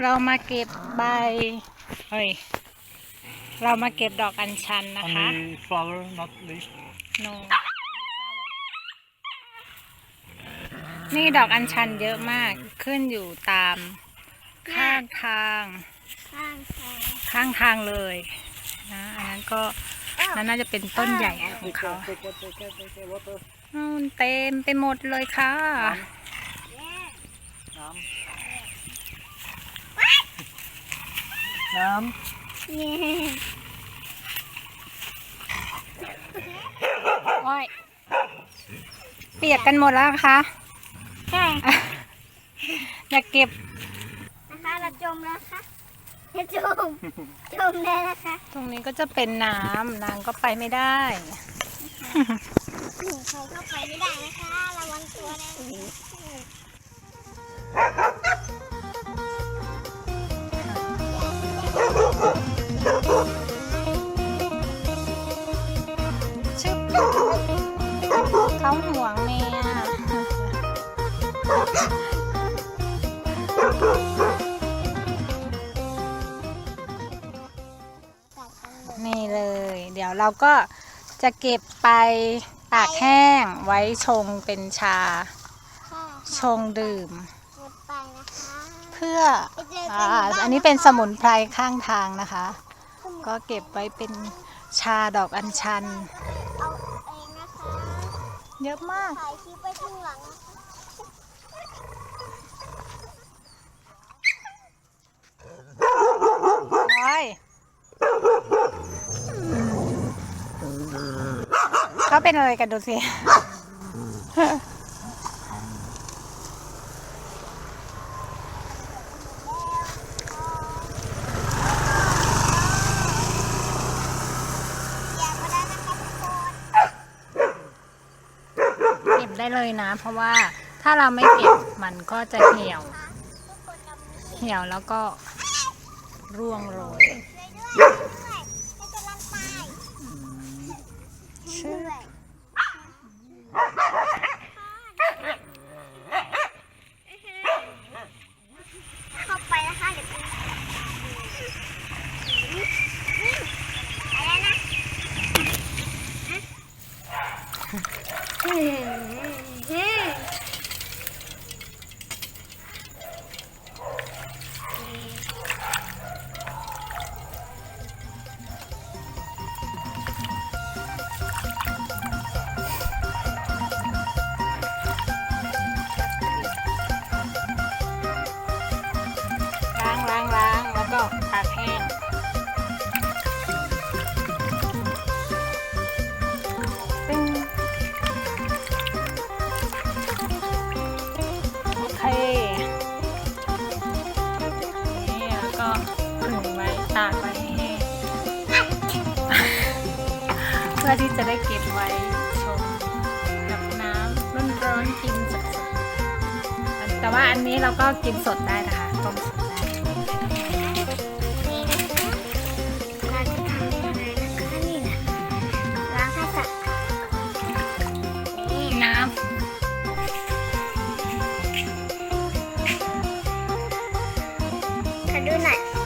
เรามาเก็บใบ เฮ้ย เรามาเก็บดอกอัญชันนะคะ Only flower, not leaf. no นี่ดอกอัญชันเยอะมาก ขึ้นอยู่ตามข้างทาง ข้างทางข้างทางเลยนะอันนั้นก็นั่นน่าจะเป็นต้นใหญ่ของเขา Take it, take it, take it, water. นู่นเต็มไปหมดเลยค่ะ น้ำ น้ำเย้โอ้ยเปียกกันหมดแล้วคะ ใช่อย่าเก็บนะคะเราจมแล้วค่ะจะจมจมได้แล้วค่ะ ตรงนี้ก็จะเป็นน้ำนางก็ไปไม่ได้หนูใครเข้าไปไม่ได้นะคะระวังตัวนะ วงแม่นี่เลย เดี๋ยวเราก็จะเก็บไปตากแห้งไว้ชงเป็นชาค่ะชงดื่มเก็บไปนะคะเพื่อไปเจออ่ากับ้าอันนี้เป็นสมุนไพรข้างทางนะคะ ก็เก็บไว้เป็นชาดอกอัญชัน เอาเองนะคะ เยอะมาก ถ่ายคลิปไปข้างหลังนะคะโอ้ยเขาเป็นอะไรกันดูสิ อยากมาได้นะคะทุกคน เก็บ ได้เลยนะ เพราะว่าถ้าเราไม่เก็บมันก็จะเหี่ยวทุกคนเรามีเหี่ยวแล้วก็ร่วงโรยช่วย ก็ตากแห้งตึ้งโอเคนี่แล้วก็ผึ่งไว้ตากไว้ให้แห้งเพื่อที่จะได้เก็บไว้ชมกับน้ำร้อนๆกินสดๆแต่ว่าอันนี้เราก็กินสดได้นะคะต้มสด I do not.